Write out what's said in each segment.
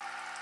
you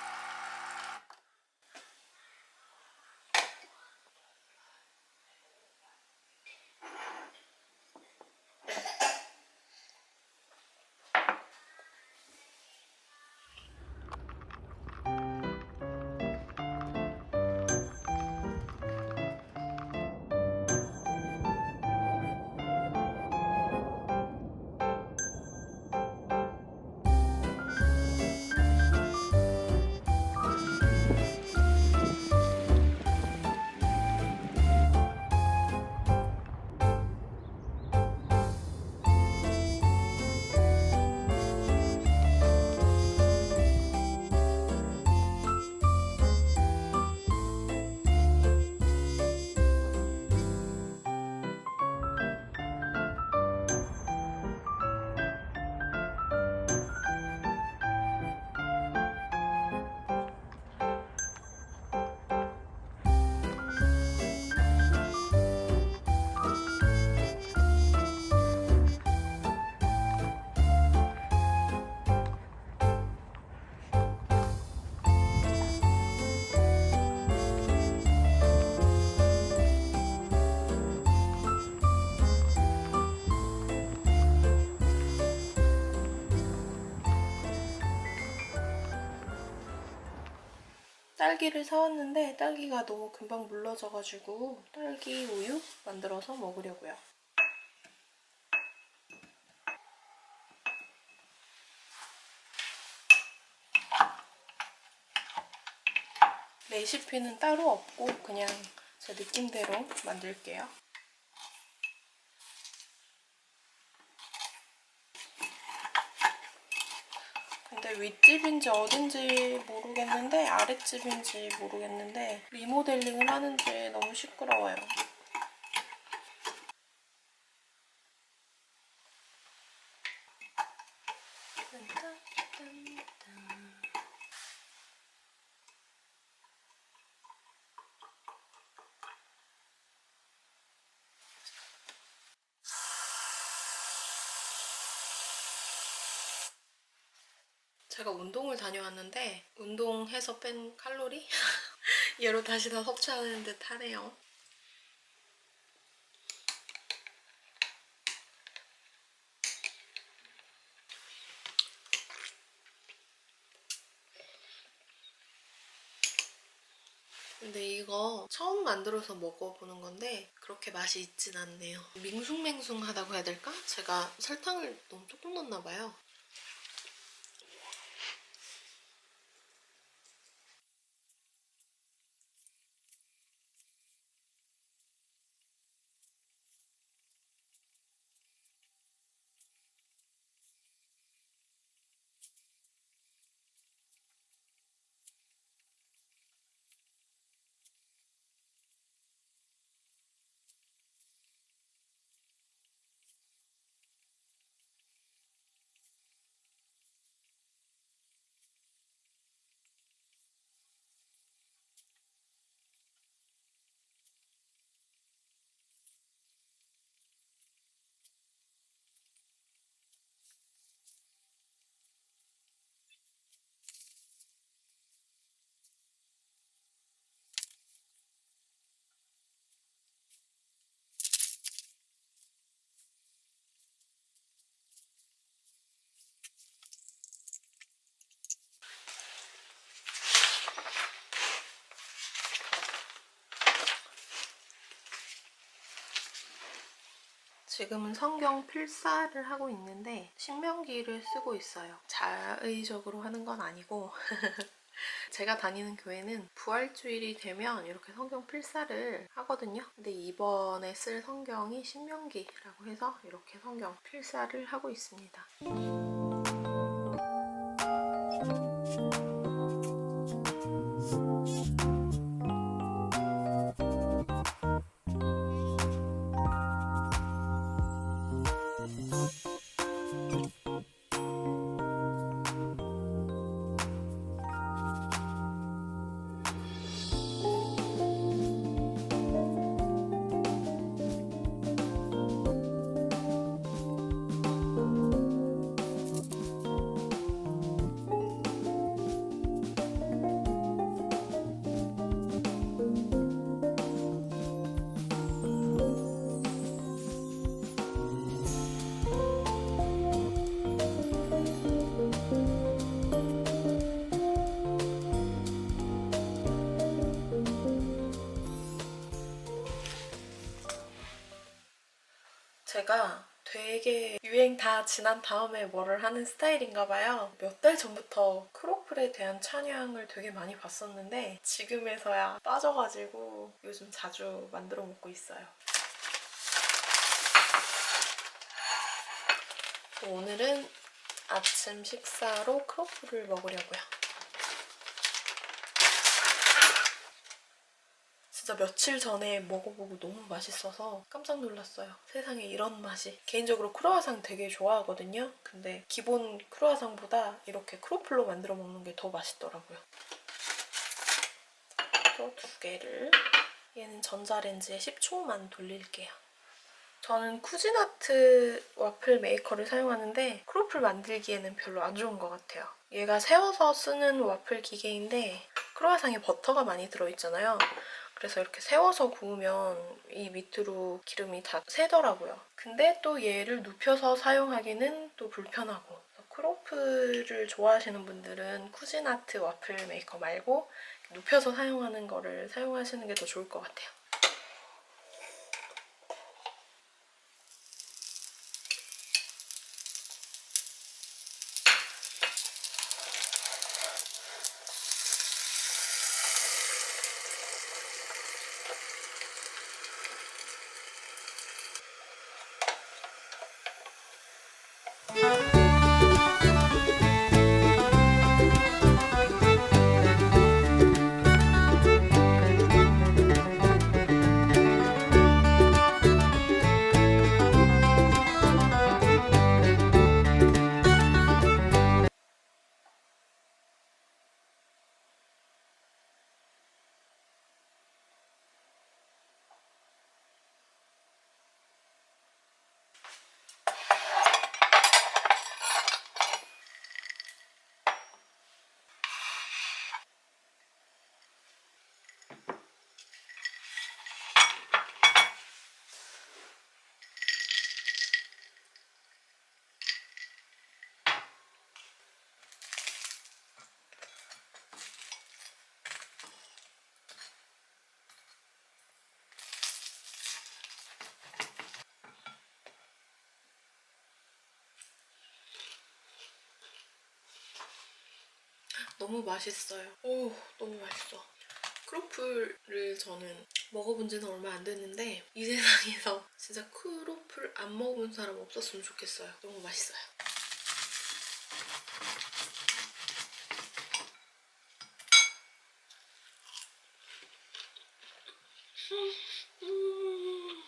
딸기를 사왔는데 딸기가 너무 금방 물러져가지고 딸기 우유 만들어서 먹으려고요. 레시피는 따로 없고 그냥 제 느낌대로 만들게요. 윗집인지 어딘지 모르겠는데 아랫집인지 모르겠는데 리모델링을 하는지 너무 시끄러워요. 제가 운동을 다녀왔는데 운동해서 뺀 칼로리? 얘로 다시 다 섭취하는 듯 하네요. 근데 이거 처음 만들어서 먹어보는 건데 그렇게 맛이 있진 않네요. 밍숭맹숭하다고 해야 될까? 제가 설탕을 너무 조금 넣었나 봐요. 지금은 성경 필사를 하고 있는데 신명기를 쓰고 있어요. 자의적으로 하는 건 아니고 제가 다니는 교회는 부활주일이 되면 이렇게 성경 필사를 하거든요. 근데 이번에 쓸 성경이 신명기라고 해서 이렇게 성경 필사를 하고 있습니다. 제가 되게 유행 다 지난 다음에 뭐를 하는 스타일인가 봐요. 몇 달 전부터 크로플에 대한 찬양을 되게 많이 봤었는데 지금에서야 빠져가지고 요즘 자주 만들어 먹고 있어요. 오늘은 아침 식사로 크로플을 먹으려고요. 진짜 며칠 전에 먹어보고 너무 맛있어서 깜짝 놀랐어요. 세상에 이런 맛이. 개인적으로 크루아상 되게 좋아하거든요. 근데 기본 크루아상보다 이렇게 크로플로 만들어 먹는 게 더 맛있더라고요. 또 두 개를 얘는 전자레인지에 10초만 돌릴게요. 저는 쿠지나트 와플 메이커를 사용하는데 크로플 만들기에는 별로 안 좋은 것 같아요. 얘가 세워서 쓰는 와플 기계인데 크로아상에 버터가 많이 들어있잖아요. 그래서 이렇게 세워서 구우면 이 밑으로 기름이 다 새더라고요. 근데 또 얘를 눕혀서 사용하기는 또 불편하고 크로플을 좋아하시는 분들은 쿠지나트 와플 메이커 말고 눕혀서 사용하는 거를 사용하시는 게 더 좋을 것 같아요. 너무 맛있어요. 오, 너무 맛있어. 크로플을 저는 먹어본 지는 얼마 안 됐는데 이 세상에서 진짜 크로플 안 먹어본 사람 없었으면 좋겠어요. 너무 맛있어요. 음. 음.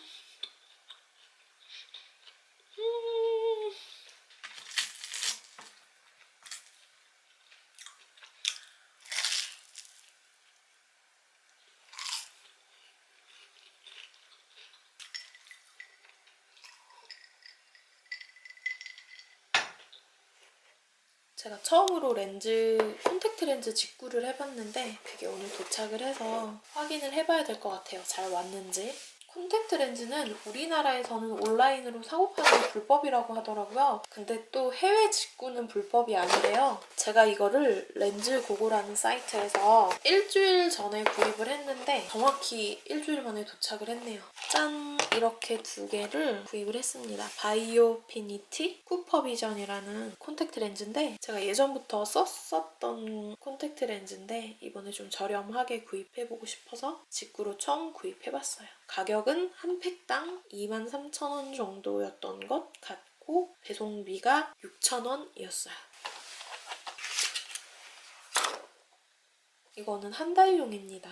제가 처음으로 렌즈, 콘택트 렌즈 직구를 해봤는데 그게 오늘 도착을 해서 확인을 해봐야 될 것 같아요. 잘 왔는지. 콘택트 렌즈는 우리나라에서는 온라인으로 사고 파는 게 불법이라고 하더라고요. 근데 또 해외 직구는 불법이 아니래요. 제가 이거를 렌즈고고라는 사이트에서 일주일 전에 구입을 했는데 정확히 일주일 만에 도착을 했네요. 짠! 이렇게 두 개를 구입을 했습니다. 바이오피니티 쿠퍼비전이라는 콘택트 렌즈인데 제가 예전부터 썼었던 콘택트 렌즈인데 이번에 좀 저렴하게 구입해보고 싶어서 직구로 처음 구입해봤어요. 가격은 한 팩당 23,000원 정도였던 것 같고 배송비가 6,000원이었어요. 이거는 한 달용입니다.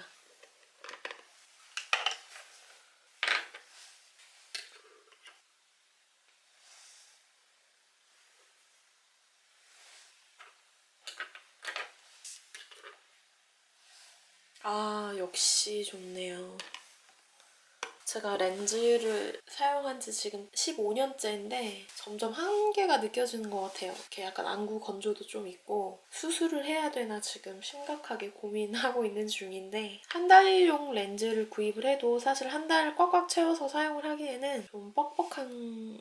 아, 역시 좋네요. 제가 렌즈를 사용한 지 지금 15년째인데 점점 한계가 느껴지는 것 같아요. 이렇게 약간 안구 건조도 좀 있고 수술을 해야 되나 지금 심각하게 고민하고 있는 중인데 한 달용 렌즈를 구입을 해도 사실 한 달 꽉꽉 채워서 사용을 하기에는 좀 뻑뻑한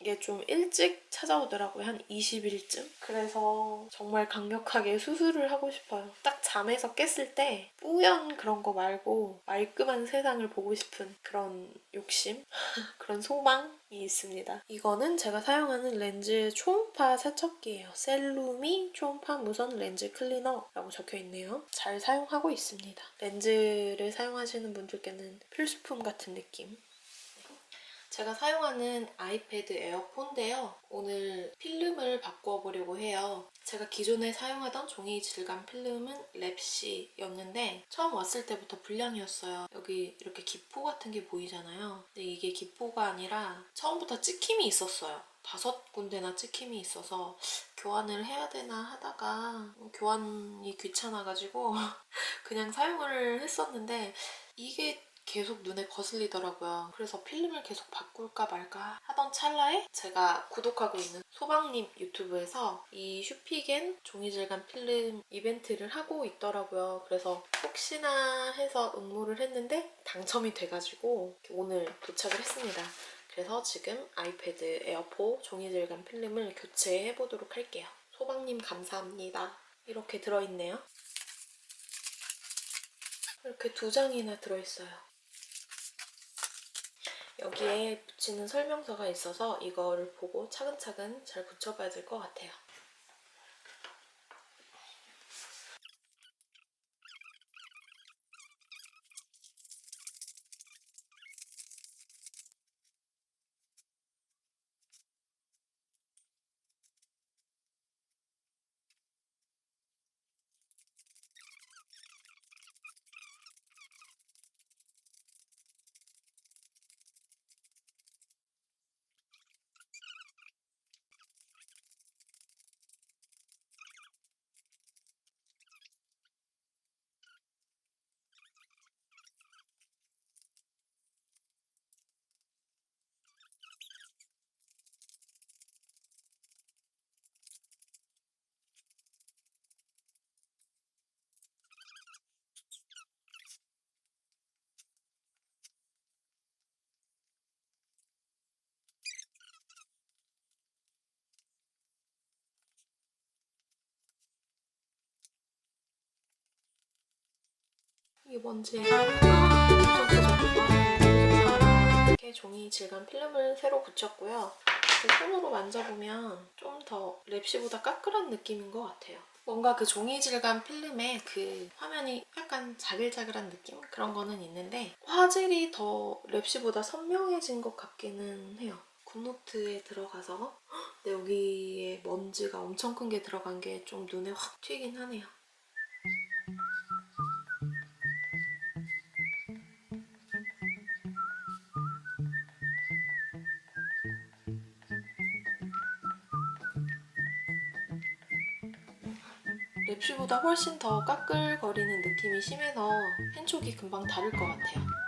이게 좀 일찍 찾아오더라고요. 한 20일쯤. 그래서 정말 강력하게 수술을 하고 싶어요. 딱 잠에서 깼을 때 뿌연 그런 거 말고 말끔한 세상을 보고 싶은 그런 욕심? 그런 소망이 있습니다. 이거는 제가 사용하는 렌즈 초음파 세척기예요. 셀루미 초음파 무선 렌즈 클리너라고 적혀 있네요. 잘 사용하고 있습니다. 렌즈를 사용하시는 분들께는 필수품 같은 느낌. 제가 사용하는 아이패드 에어폰인데요. 오늘 필름을 바꿔보려고 해요. 제가 기존에 사용하던 종이 질감 필름은 랩시였는데 처음 왔을 때부터 불량이었어요. 여기 이렇게 기포 같은 게 보이잖아요. 근데 이게 기포가 아니라 처음부터 찍힘이 있었어요. 다섯 군데나 찍힘이 있어서 교환을 해야 되나 하다가 교환이 귀찮아가지고 그냥 사용을 했었는데 이게 계속 눈에 거슬리더라고요. 그래서 필름을 계속 바꿀까 말까 하던 찰나에 제가 구독하고 있는 소방님 유튜브에서 이 슈피겐 종이질감 필름 이벤트를 하고 있더라고요. 그래서 혹시나 해서 응모를 했는데 당첨이 돼가지고 오늘 도착을 했습니다. 그래서 지금 아이패드 에어포 종이질감 필름을 교체해 보도록 할게요. 소방님 감사합니다. 이렇게 들어있네요. 이렇게 두 장이나 들어있어요. 여기에 붙이는 설명서가 있어서 이거를 보고 차근차근 잘 붙여봐야 될 것 같아요. 이게 뭔지 이렇게 종이 질감 필름을 새로 붙였고요. 그 손으로 만져보면 좀 더 랩시보다 까끌한 느낌인 것 같아요. 뭔가 그 종이 질감 필름에 그 화면이 약간 자글자글한 느낌? 그런 거는 있는데 화질이 더 랩시보다 선명해진 것 같기는 해요. 굿노트에 들어가서 근데 여기에 먼지가 엄청 큰 게 들어간 게 좀 눈에 확 튀긴 하네요. 랩쉬보다 훨씬 더 까끌거리는 느낌이 심해서 펜촉이 금방 다를 것 같아요.